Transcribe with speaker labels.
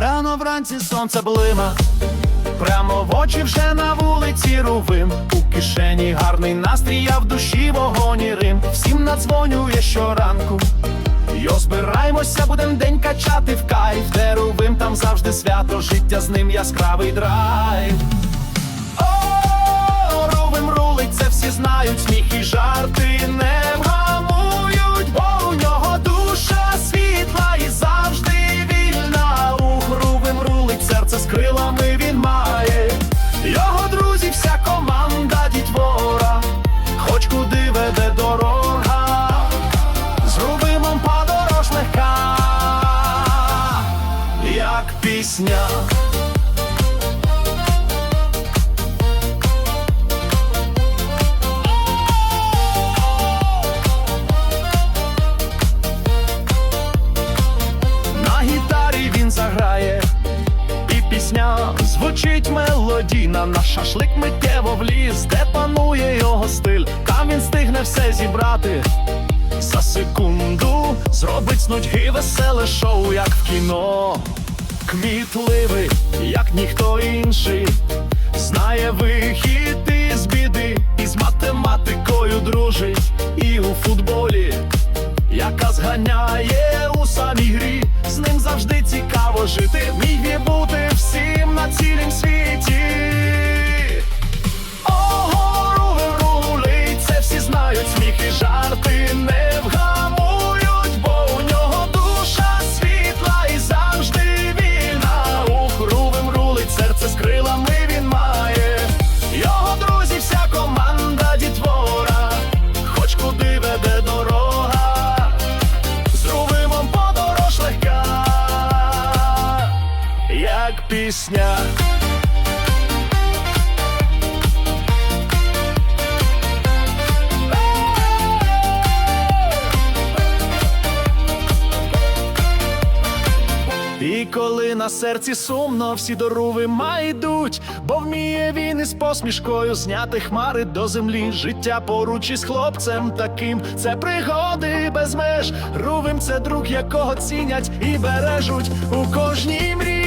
Speaker 1: Рано вранці сонце блима, прямо в очі вже на вулиці рувим. У кишені гарний настрій, а в душі вогонь і Рим. Всім надзвонює щоранку. Йо, збираємося, будем день качати в кайф. Де рувим, там завжди свято, життя з ним яскравий драйв. Пісня. На гітарі він заграє, і пісня звучить мелодійна. На шашлик миттєво вліз, де панує його стиль. Там він стигне все зібрати. За секунду зробить з нудьги веселе шоу, як в кіно. Кмітливий, як ніхто інший, знає вихід із біди, і з математикою дружить, і у футболі яка зганяє як пісня. І коли на серці сумно, всі до Рувима йдуть, бо вміє він із посмішкою зняти хмари до землі. Життя поруч із хлопцем таким, це пригоди без меж. Рувим це друг, якого цінять і бережуть у кожній мрії.